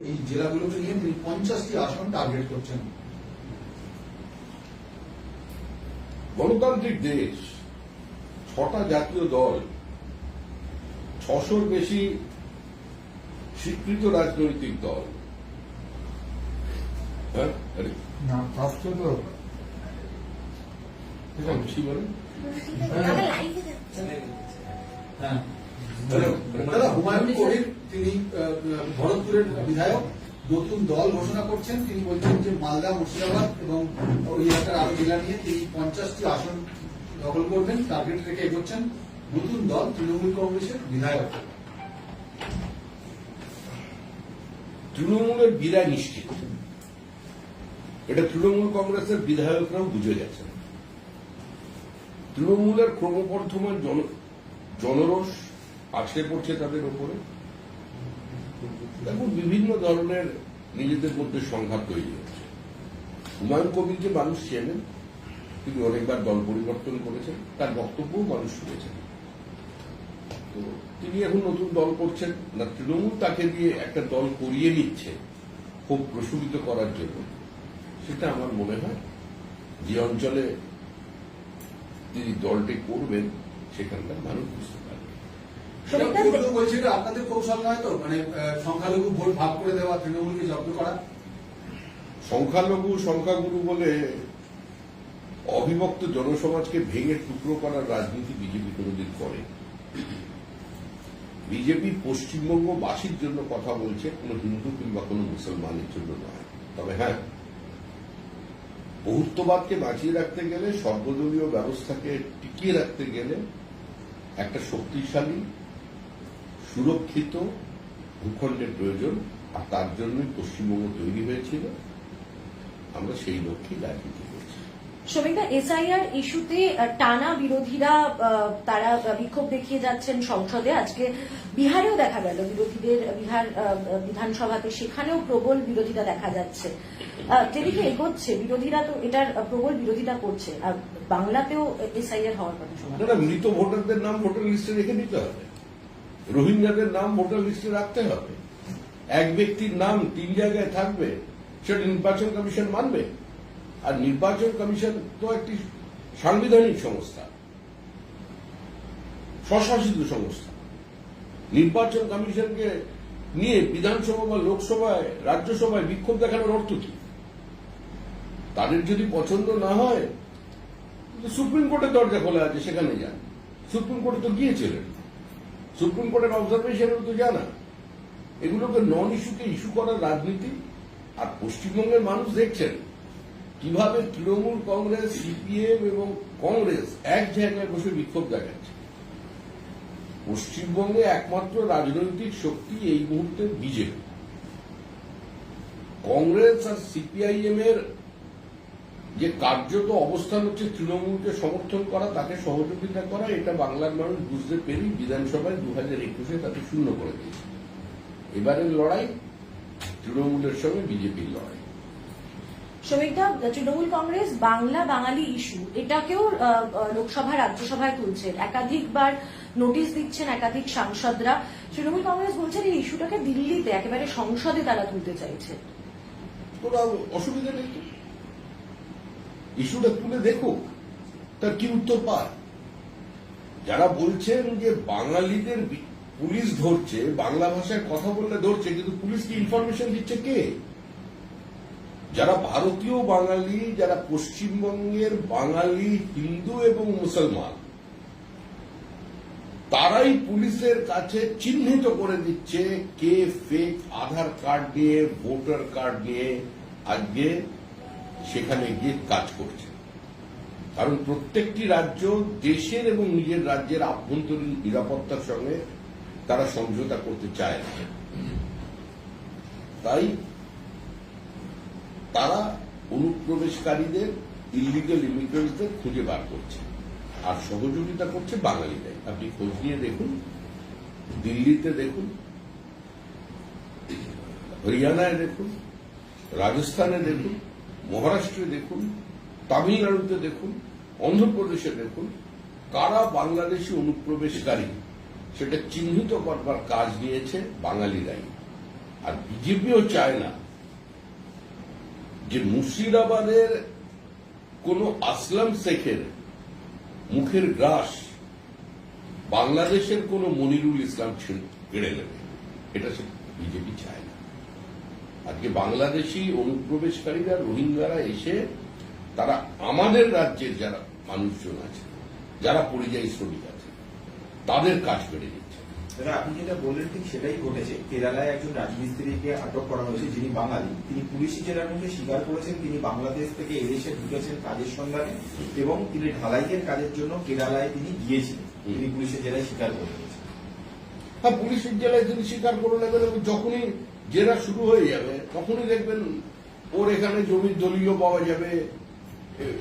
এই জেলাগুলোকে নিয়ে তিনি পঞ্চাশটি আসন টার্গেট করছেন। গণতান্ত্রিক দেশ ছটা জাতীয় দল ছশোর বেশি স্বীকৃত রাজনৈতিক দল। হ্যাঁ বলেন হ্যাঁ। দাদা হুমায়ুন কবির, তিনি ভরতপুরের বিধায়ক, নতুন দল ঘোষণা করছেন। তিনি বলছেন যে মালদা মুর্শিদাবাদ এবং ওই এলাকার আরও জেলা নিয়ে তিনি পঞ্চাশটি আসন দখল করবেন টার্গেট রেখে এগোচ্ছেন নতুন দল তৃণমূল কংগ্রেসের বিধায়ক। তৃণমূলের বিদায় নিশ্চিত। এটা তৃণমূল কংগ্রেসের বিধায়করাও বুঝে গেছেন। তৃণমূলের ক্রমবর্ধমান জন, জনরোষ আছড়ে পড়ছে তাদের ওপরে। এবং বিভিন্ন ধরনের নিজেদের মধ্যে সংঘাত তৈরি হচ্ছে। হুমায়ুন কবিরকে মানুষ চেনেন, তিনি অনেকবার দল পরিবর্তন করেছেন, তার বক্তব্যও মানুষ শুনেছেন। তো তিনি এখন নতুন দল করছেন, না তৃণমূল তাকে দিয়ে একটা দল করিয়ে নিচ্ছে, খুব প্রশমিত করার জন্য। সেটা আমার মনে হয়, যে অঞ্চলে তিনি দলটি করবেন, সেখানকার মানুষ বুঝতে বলছে আপনাদের কৌশল নয় তো? মানে সংখ্যালঘু ভোট ভাগ করে দেওয়া তৃণমূলকে জব্দ করা? সংখ্যালঘু সংখ্যাগুরু বলে অবিভক্ত জনসমাজকে ভেঙে টুকরো করার রাজনীতি বিজেপি কোনোদিন করে। বিজেপি পশ্চিমবঙ্গবাসীর জন্য কথা বলছে কোনো হিন্দু কিংবা কোনো মুসলমানের জন্য নয়। তবে হ্যাঁ বহুত্ববাদকে বাঁচিয়ে রাখতে গেলে সর্বদলীয় ব্যবস্থাকে টিকিয়ে রাখতে গেলে একটা শক্তিশালী সুরক্ষিত ভূখণ্ডের প্রয়োজন আর তার জন্যই পশ্চিমবঙ্গ তৈরি হয়েছিল। আমরা সেই লক্ষ্যেই রাজনীতি করছি। শ্রমিকরা এসআইআর ইস্যুতে টানা বিরোধীরা তারা বিক্ষোভ দেখিয়ে যাচ্ছেন সংসদে। আজকে বিহারেও দেখা গেল বিরোধীদের বিহার বিধানসভাতে সেখানেও প্রবল বিরোধিতা দেখা যাচ্ছে। যেদিকে এগোচ্ছে বিরোধীরা তো এটার প্রবল বিরোধিতা করছে। আর বাংলাতেও এসআইআর হওয়ার কথা শোনা মৃত ভোটারদের নাম ভোটার লিস্টে রেখে দিতে হবে। রোহিঙ্গাদের নাম ভোটার লিস্টে রাখতে হবে। এক ব্যক্তির নাম তিন জায়গায় থাকবে, সেটা নির্বাচন কমিশন মানবে। আর নির্বাচন কমিশন তো একটি সাংবিধানিক সংস্থা, স্বশাসিত সংস্থা। নির্বাচন কমিশনকে নিয়ে বিধানসভা বা লোকসভায়, রাজ্যসভায় বিক্ষোভ দেখানোর অর্থ কি? তাদের যদি পছন্দ না হয় সুপ্রিম কোর্টের দরজা খোলা আছে, সেখানে যান। সুপ্রিম কোর্টে তো গিয়েছিলেন। সুপ্রিম কোর্টের অবজারভেশনও তো জানা। এগুলোকে নন ইস্যুকে ইস্যু করার রাজনীতি আর পশ্চিমবঙ্গের মানুষ দেখছেন। কীভাবে তৃণমূল কংগ্রেস, সিপিএম এবং কংগ্রেস এক জায়গায় বসে বিক্ষোভ দেখাচ্ছে। পশ্চিমবঙ্গে একমাত্র রাজনৈতিক শক্তি এই মুহূর্তে বিজেপি। কংগ্রেস আর সিপিআইএম এর যে কার্যত অবস্থান হচ্ছে তৃণমূলকে সমর্থন করা তাকে সহযোগিতা করা এটা বাংলার মানুষ বুঝতে পেরেই বিধানসভায় দু হাজার একুশে তাকে শূন্য করে দিয়েছে। এবারের লড়াই তৃণমূলের সঙ্গে বিজেপির লড়াই। শ্রমিকদা তৃণমূল কংগ্রেস বাংলা বাঙালি ইস্যু এটাকেও লোকসভা রাজ্যসভায় তুলছেন। একাধিকবার নোটিশ দিচ্ছেন একাধিক সাংসদরা। তৃণমূল কংগ্রেস বলছেন এই ইস্যুটাকে দিল্লিতে একেবারে সংসদে তারা তুলতে চাইছে। তোরা অসুবিধা নেই ইস্যুটা তুলে দেখুক তার কি উত্তর পায়? যারা বলছেন যে বাঙালিদের পুলিশ ধরছে, বাংলা ভাষায় কথা বললে ধরছে, কিন্তু পুলিশকে ইনফরমেশন দিচ্ছে কে? যারা ভারতীয় বাঙালি, যারা পশ্চিমবঙ্গের বাঙালি, হিন্দু এবং মুসলমান, তারাই পুলিশের কাছে চিহ্নিত করে দিচ্ছে কে ফেক আধার কার্ড নিয়ে ভোটার কার্ড নিয়ে আজকে সেখানে গিয়ে কাজ করছে। কারণ প্রত্যেকটি রাজ্য দেশের এবং নিজের রাজ্যের আভ্যন্তরীণ নিরাপত্তার সঙ্গে তারা সমঝোতা করতে চায় না। তাই তারা অনুপ্রবেশকারীদের ইলিগাল ইমিগ্রেন্টদের খুঁজে বার করছে। আর সহযোগিতা করছে বাঙালিরাই। আপনি খোঁজ নিয়ে দেখুন, দিল্লিতে দেখুন, হরিয়ানায় দেখুন, রাজস্থানে দেখুন মহারাষ্ট্রে দেখুন, তামিলনাড়ুতে দেখুন, অন্ধ্রপ্রদেশে দেখুন, কারা বাংলাদেশি অনুপ্রবেশকারী? সেটা চিহ্নিত করবার কাজ নিয়েছে বাঙালিরাই আর বিজেপিও চায় না যে মুর্শিদাবাদের কোন আসলাম শেখের মুখের গ্রাস বাংলাদেশের কোন মনিরুল ইসলাম কেড়ে নেবে। এটা সে বিজেপি চায় না। আজকে বাংলাদেশি অনুপ্রবেশকারীরা রোহিঙ্গারা এসে তারা আমাদের রাজ্যের যারা মানুষজন আছে যারা পরিযায়ী শ্রমিক আছে তাদের কাজ কেড়ে নিচ্ছে আপনি যেটা বললেন ঠিক সেটাই ঘটেছে। কেরালায় একজন রাজমিস্ত্রিকে আটক করা হয়েছে যিনি বাঙালি। তিনি পুলিশি জেলার মধ্যে স্বীকার করেছেন তিনি বাংলাদেশ থেকে এদেশে ঢুকেছেন কাজের সন্ধানে এবং তিনি ঢালাইয়ের কাজের জন্য কেরালায় তিনি গিয়েছিলেন। হুম। তিনি পুলিশের জেলায় স্বীকার করে হ্যাঁ পুলিশের জেলায় তিনি স্বীকার করে নেবেন এবং যখনই জেরা শুরু হয়ে যাবে, তখনই দেখবেন ওর এখানে জমির দলিও পাওয়া যাবে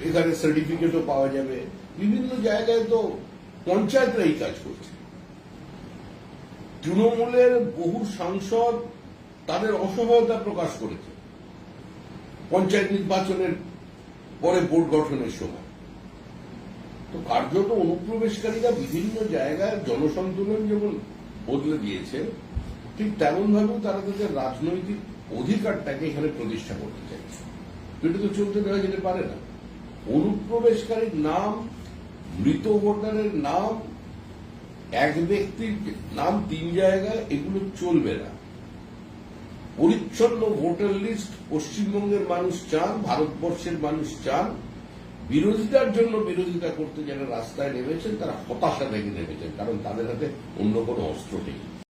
এখানে সার্টিফিকেটও পাওয়া যাবে। বিভিন্ন জায়গায় তো পঞ্চায়েতরা এই কাজ করছে। তৃণমূলের বহু সাংসদ তাদের অসহায়তা প্রকাশ করেছে। পঞ্চায়েত নির্বাচনের পরে বোর্ড গঠনের সময়। তো কার্যত অনুপ্রবেশকারীরা বিভিন্ন জায়গায় জনসন্তুলন যেমন বদলে দিয়েছে, ঠিক তেমন ভাবেও তারা তাদের রাজনৈতিক অধিকারটাকে এখানে প্রতিষ্ঠা করতে চাইছে। এটা তো চলতে দেওয়া যেতে পারে না। অনুপ্রবেশকারীর নাম, মৃত ভোটারের নাম, এক ব্যক্তির নাম তিন জায়গায়, এগুলো চলবে না। পরিচ্ছন্ন ভোটার লিস্ট, পশ্চিমবঙ্গের মানুষ চান, ভারতবর্ষের মানুষ চান বিরোধিতার জন্য বিরোধিতা করতে যারা রাস্তায় নেমেছেন, তারা হতাশা থেকে নেমেছেন, কারণ তাদের হাতে অন্য কোনো অস্ত্র নেই।